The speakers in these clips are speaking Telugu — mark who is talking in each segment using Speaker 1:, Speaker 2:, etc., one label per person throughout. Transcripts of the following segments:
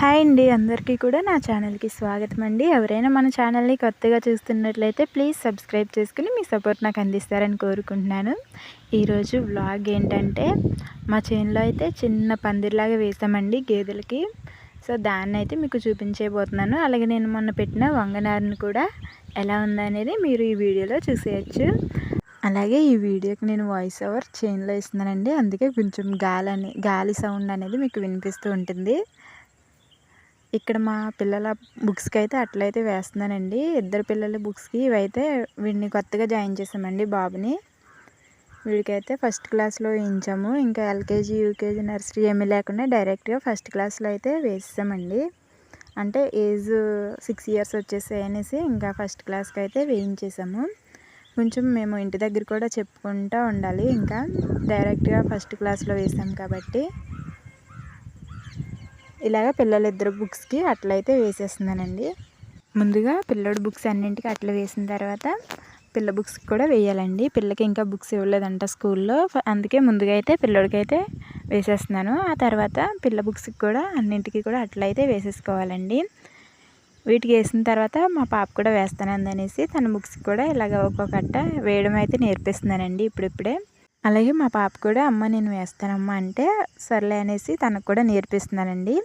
Speaker 1: హాయ్ అండి అందరికీ కూడా నా ఛానల్కి స్వాగతం అండి. ఎవరైనా మన ఛానల్ని కొత్తగా చూస్తున్నట్లయితే ప్లీజ్ సబ్స్క్రైబ్ చేసుకుని మీ సపోర్ట్ నాకు అందిస్తారని కోరుకుంటున్నాను. ఈరోజు వ్లాగ్ ఏంటంటే మా చేనులో అయితే చిన్న పందిరిలాగా వేసామండి గేదెలకి. సో దాన్ని అయితే మీకు చూపించబోతున్నాను. అలాగే నేను మొన్న పెట్టిన వంగనారిని కూడా ఎలా ఉందనేది మీరు ఈ వీడియోలో చూసేయచ్చు. అలాగే ఈ వీడియోకి నేను వాయిస్ ఓవర్ చైన్లో ఇస్తున్నానండి అందుకే కొంచెం గాలి అని గాలి సౌండ్ అనేది మీకు వినిపిస్తూ ఉంటుంది. ఇక్కడ మా పిల్లల బుక్స్కి అయితే అట్లయితే వేస్తున్నానండి. ఇద్దరు పిల్లల బుక్స్కి ఇవైతే వీడిని కొత్తగా జాయిన్ చేసామండి బాబుని. వీడికైతే ఫస్ట్ క్లాస్లో వేయించాము. ఇంకా ఎల్కేజీ యూకేజీ నర్సరీ ఏమీ లేకుండా డైరెక్ట్గా ఫస్ట్ క్లాస్లో అయితే వేసామండి అంటే ఏజ్ సిక్స్ ఇయర్స్ వచ్చేసాయి అనేసి ఇంకా ఫస్ట్ క్లాస్కి అయితే వేయించేసాము. కొంచెం మేము ఇంటి దగ్గర కూడా చెప్పుకుంటూ ఉండాలి. ఇంకా డైరెక్ట్గా ఫస్ట్ క్లాస్లో వేసాం కాబట్టి. ఇలాగ పిల్లలిద్దరు బుక్స్కి అట్లయితే వేసేస్తున్నానండి. ముందుగా పిల్లడు బుక్స్ అన్నింటికి అట్లా వేసిన తర్వాత పిల్ల బుక్స్కి కూడా వేయాలండి. పిల్లకి ఇంకా బుక్స్ ఇవ్వలేదంట స్కూల్లో. అందుకే ముందుగా అయితే పిల్లడికైతే వేసేస్తున్నాను. ఆ తర్వాత పిల్ల బుక్స్కి కూడా అన్నింటికి కూడా అట్లయితే వేసేసుకోవాలండి. వీటికి వేసిన తర్వాత మా పాప కూడా వేస్తాను అందనేసి తన బుక్స్కి కూడా ఇలాగ ఒక్కొక్కట వేయడం అయితే నేర్పిస్తున్నానండి ఇప్పుడిప్పుడే. అలాగే మా పాప కూడా అమ్మ నేను వేస్తానమ్మా అంటే సర్లే అనేసి తనకు కూడా నేర్పిస్తున్నానండి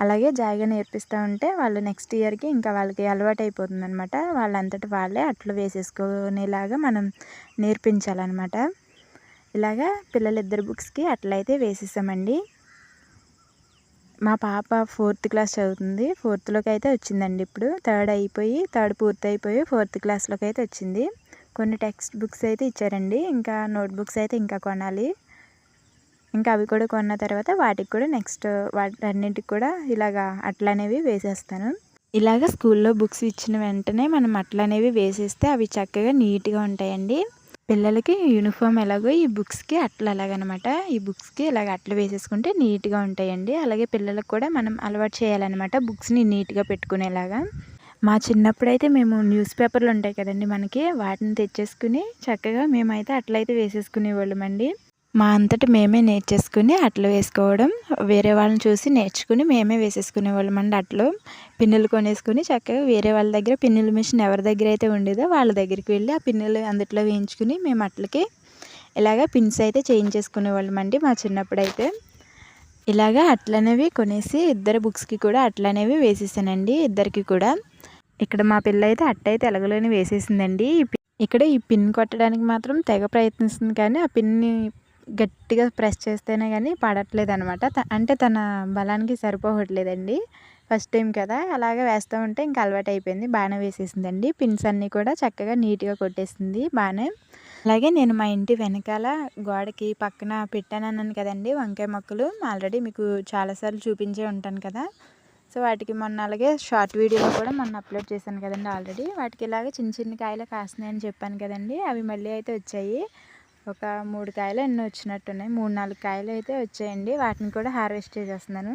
Speaker 1: అలాగే జాయిగా నేర్పిస్తూ ఉంటే వాళ్ళు నెక్స్ట్ ఇయర్కి ఇంకా వాళ్ళకి అలవాటు అయిపోతుంది అనమాట వాళ్ళంతటి వాళ్ళే అట్లు వేసేసుకునేలాగా మనం నేర్పించాలన్నమాట ఇలాగా పిల్లలిద్దరు బుక్స్కి అట్లయితే వేసేసామండి. మా పాప ఫోర్త్ క్లాస్ చదువుతుంది. ఫోర్త్లోకి అయితే వచ్చిందండి ఇప్పుడు. థర్డ్ అయిపోయి థర్డ్ పూర్తి అయిపోయి ఫోర్త్ క్లాస్లోకి అయితే వచ్చింది. కొన్ని టెక్స్ట్ బుక్స్ అయితే ఇచ్చారండి. ఇంకా నోట్బుక్స్ అయితే ఇంకా కొనాలి. ఇంకా అవి కూడా కొన్న తర్వాత వాటికి కూడా నెక్స్ట్ వాటన్నిటికి కూడా ఇలాగా అట్లనేవి వేసేస్తాను. ఇలాగ స్కూల్లో బుక్స్ ఇచ్చిన వెంటనే మనం అట్లనేవి వేసేస్తే అవి చక్కగా నీట్గా ఉంటాయండి. పిల్లలకి యూనిఫామ్ ఎలాగో ఈ బుక్స్కి అట్ల అలాగనమాట. ఈ బుక్స్కి ఇలాగ అట్లు వేసేసుకుంటే నీట్గా ఉంటాయండి. అలాగే పిల్లలకు కూడా మనం అలవాటు చేయాలన్నమాట బుక్స్ని నీట్గా పెట్టుకునేలాగా. మా చిన్నప్పుడైతే మేము న్యూస్ పేపర్లు ఉంటాయి కదండి మనకి వాటిని తెచ్చేసుకుని చక్కగా మేమైతే అట్లయితే వేసేసుకునేవాళ్ళమండి మా అంతటి మేమే నేర్చేసుకుని అట్లు వేసుకోవడం వేరే వాళ్ళని చూసి నేర్చుకుని మేమే వేసేసుకునేవాళ్ళం అండి అట్లు. పిన్నులు కొనేసుకుని చక్కగా వేరే వాళ్ళ దగ్గర పిన్నుల మిషన్ ఎవరి దగ్గర అయితే ఉండేదో వాళ్ళ దగ్గరికి వెళ్ళి ఆ పిన్నులు అందుట్లో వేయించుకుని మేము అట్లకి ఇలాగ పిన్స్ అయితే చేయించేసుకునేవాళ్ళం అండి మా చిన్నప్పుడైతే. ఇలాగా అట్లనేవి కొనేసి ఇద్దరు బుక్స్కి కూడా అట్లనేవి వేసేసానండి ఇద్దరికి కూడా. ఇక్కడ మా పిల్ల అయితే అట్ట అయితే ఎలగలోని వేసేసిందండి ఇక్కడ ఈ పిన్ కొట్టడానికి మాత్రం తెగ ప్రయత్నిస్తుంది కానీ ఆ పిన్ని గట్టిగా ప్రెస్ చేస్తేనే కానీ పడట్లేదు అనమాట అంటే తన బలానికి సరిపోవట్లేదండి. ఫస్ట్ టైం కదా అలాగే వేస్తూ ఉంటే ఇంకా అలవాటు అయిపోయింది బాగానే వేసేసిందండి. పిన్స్ అన్నీ కూడా చక్కగా నీట్గా కొట్టేసింది బాగానే అలాగే నేను మా ఇంటి వెనకాల గోడకి పక్కన పెట్టాను అన్నాను కదండి వంకాయ మొక్కలు. ఆల్రెడీ మీకు చాలాసార్లు చూపించే ఉంటాను కదా. సో వాటికి మొన్న అలాగే షార్ట్ వీడియోలో కూడా మొన్న అప్లోడ్ చేశాను కదండి ఆల్రెడీ. వాటికి ఇలాగే చిన్న చిన్న కాయలు కాస్తున్నాయని చెప్పాను కదండి. అవి మళ్ళీ అయితే వచ్చాయి. ఒక మూడు కాయలు ఎన్నో వచ్చినట్టున్నాయి. మూడు నాలుగు కాయలు అయితే వచ్చాయండి. వాటిని కూడా హార్వెస్ట్ చేసేస్తున్నాను.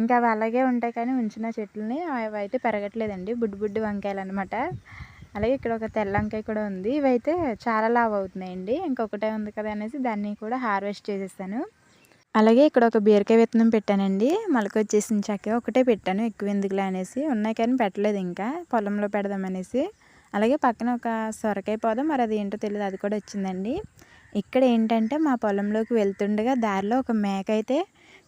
Speaker 1: ఇంకా అవి అలాగే ఉంటాయి కానీ ఉంచిన చెట్లని అవి అయితే పెరగట్లేదండి. బుడ్డు బుడ్డు వంకాయలు అనమాట అలాగే ఇక్కడ ఒక తెల్ల వంకాయ కూడా ఉంది. ఇవైతే చాలా లావ్ అవుతున్నాయండి. ఇంకొకటే ఉంది కదా అనేసి దాన్ని కూడా హార్వెస్ట్ చేసేస్తాను. అలాగే ఇక్కడ ఒక బీరకాయ విత్తనం పెట్టానండి. మొలక వచ్చేసిన చక్క ఒకటే పెట్టాను. ఎక్కువ ఎందుకులే అనేసి. ఉన్నాయి కానీ పెట్టలేదు ఇంకా. పొలంలో పెడదామనేసి అలాగే పక్కన ఒక సొరకాయ పోదాం. మరి అది ఏంటో తెలియదు అది కూడా వచ్చిందండి. ఇక్కడ ఏంటంటే మా పొలంలోకి వెళ్తుండగా దారిలో ఒక మేక అయితే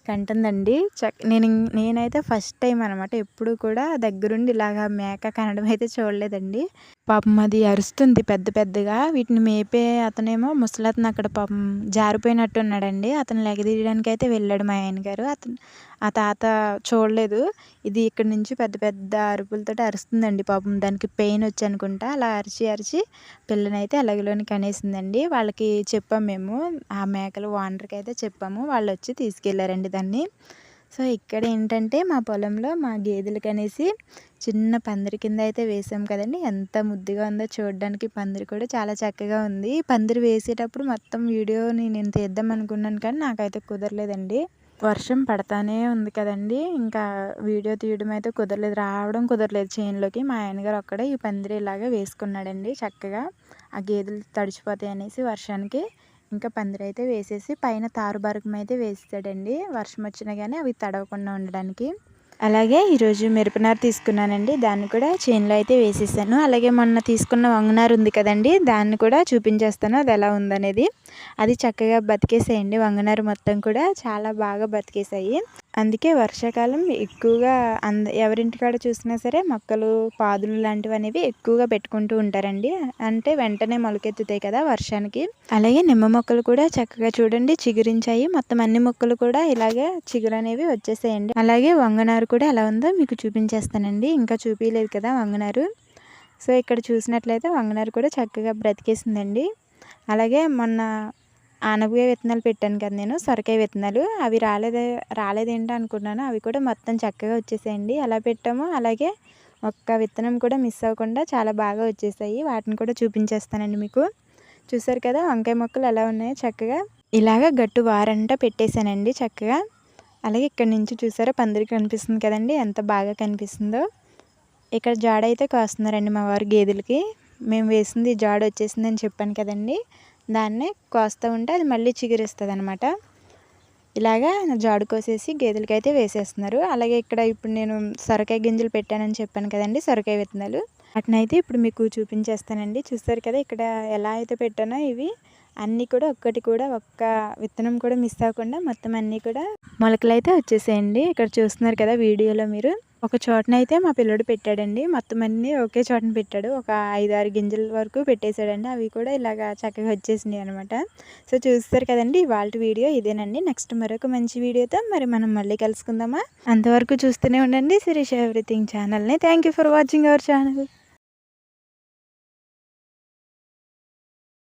Speaker 1: కంటుందండి. చక్ నేను నేనైతే ఫస్ట్ టైం అనమాట ఎప్పుడు కూడా దగ్గరుండి ఇలాగా మేక కనడం అయితే చూడలేదండి. పాపం అది అరుస్తుంది పెద్ద పెద్దగా. వీటిని మేపే అతనేమో ముసలతను అక్కడ పాపం జారిపోయినట్టు ఉన్నాడండి. అతను లెగదీయడానికి అయితే వెళ్ళాడు మా ఆయన గారు అతను ఆ తాత చూడలేదు. ఇది ఇక్కడ నుంచి పెద్ద పెద్ద అరుపులతో అరుస్తుందండి పాపం. దానికి పెయిన్ వచ్చి అనుకుంటా అలా అరిచి అరిచి పిల్లనైతే అలాగలోని అనేసిందండి వాళ్ళకి చెప్పాము మేము. ఆ మేకలు ఓనర్కి అయితే చెప్పాము. వాళ్ళు వచ్చి తీసుకెళ్ళారండి దాన్ని. సో ఇక్కడ ఏంటంటే మా పొలంలో మా గేదెలకు అనేసి చిన్న పందిరి కింద అయితే వేసాం కదండి. ఎంత ముద్దుగా ఉందో చూడడానికి పందిరి కూడా చాలా చక్కగా ఉంది. పందిరి వేసేటప్పుడు మొత్తం వీడియోని నేను తీద్దాం అనుకున్నాను కానీ నాకైతే కుదరలేదండి. వర్షం పడతానే ఉంది కదండి. ఇంకా వీడియో తీయడం అయితే కుదరలేదు. రావడం కుదరలేదు చేనులోకి. మా ఆయనగారు ఒక్కడే ఈ పందిరి ఇలాగా వేసుకున్నాడండి చక్కగా. ఆ గేదెలు తడిచిపోతాయి అనేసి వర్షానికి ఇంకా పందిరి అయితే వేసేసి పైన తారుబరకం అయితే వేస్తాడండి. వర్షం వచ్చినా కానీ అవి తడవకుండా ఉండడానికి. అలాగే ఈరోజు మిరపనారు తీసుకున్నానండి. దాన్ని కూడా చేనులో అయితే వేసేసాను. అలాగే మొన్న తీసుకున్న వంగనారు ఉంది కదండి దాన్ని కూడా చూపించేస్తాను. అది ఎలా ఉందనేది. అది చక్కగా బతికేసాయండి. వంగనారు మొత్తం కూడా చాలా బాగా బతికేసాయి. అందుకే వర్షాకాలం ఎక్కువగా అంద ఎవరింటికాడ చూసినా సరే మొక్కలు పాదులు లాంటివి అనేవి ఎక్కువగా పెట్టుకుంటూ ఉంటారండి. అంటే వెంటనే మొలకెత్తుతాయి కదా వర్షానికి. అలాగే నిమ్మ మొక్కలు కూడా చక్కగా చూడండి చిగురించాయి. మొత్తం అన్ని మొక్కలు కూడా ఇలాగే చిగురు అనేవి వచ్చేసాయండి. అలాగే వంగనారు కూడా ఎలా ఉందో మీకు చూపించేస్తానండి. ఇంకా చూపించలేదు కదా వంగనారు. సో ఇక్కడ చూసినట్లయితే వంగనారు కూడా చక్కగా బ్రతికేసిందండి. అలాగే మొన్న ఆనపకాయ విత్తనాలు పెట్టాను కదా నేను సొరకాయ విత్తనాలు. అవి రాలేదే రాలేదేంటి అనుకున్నాను. అవి కూడా మొత్తం చక్కగా వచ్చేసాయండి. ఎలా పెట్టామో అలాగే ఒక్క విత్తనం కూడా మిస్ అవ్వకుండా చాలా బాగా వచ్చేసాయి. వాటిని కూడా చూపించేస్తానండి మీకు. చూసారు కదా వంకాయ మొక్కలు ఎలా ఉన్నాయో చక్కగా. ఇలాగ గట్టు వారంట పెట్టేశానండి చక్కగా. అలాగే ఇక్కడ నుంచి చూసారా పందిరికి కనిపిస్తుంది కదండి ఎంత బాగా కనిపిస్తుందో. ఇక్కడ జాడ అయితే కాస్తున్నారండి మా వారు గేదెలకి. మేము వేసింది జాడ వచ్చేసిందని చెప్పాను కదండి. దాన్నే కోస్తూ ఉంటే అది మళ్ళీ చిగురిస్తుంది అనమాట ఇలాగా జాడు కోసేసి గేదెలకైతే వేసేస్తున్నారు. అలాగే ఇక్కడ ఇప్పుడు నేను సొరకాయ గింజలు పెట్టానని చెప్పాను కదండి సొరకాయ విత్తనాలు. వాటినైతే ఇప్పుడు మీకు చూపించేస్తానండి. చూస్తారు కదా ఇక్కడ ఎలా అయితే పెట్టానో ఇవి. అన్నీ కూడా ఒక్కటి కూడా ఒక్క విత్తనం కూడా మిస్ అవ్వకుండా మొత్తం అన్నీ కూడా మొలకలు అయితే వచ్చేసేయండి. ఇక్కడ చూస్తున్నారు కదా వీడియోలో మీరు. ఒక చోటనైతే మా పిల్లడు పెట్టాడండి. మొత్తం అన్నీ ఒకే చోటన పెట్టాడు. ఒక ఐదు ఆరు గింజల వరకు పెట్టేశాడండి. అవి కూడా ఇలాగా చక్కగా వచ్చేసినాయి అనమాట సో చూస్తారు కదండి వాళ్ళ వీడియో ఇదేనండి. నెక్స్ట్ మరొక మంచి వీడియోతో మరి మనం మళ్ళీ కలుసుకుందామా? అంతవరకు చూస్తూనే ఉండండి. శిరీష్ ఎవ్రీథింగ్ ఛానల్ని. Thank for watching our channel.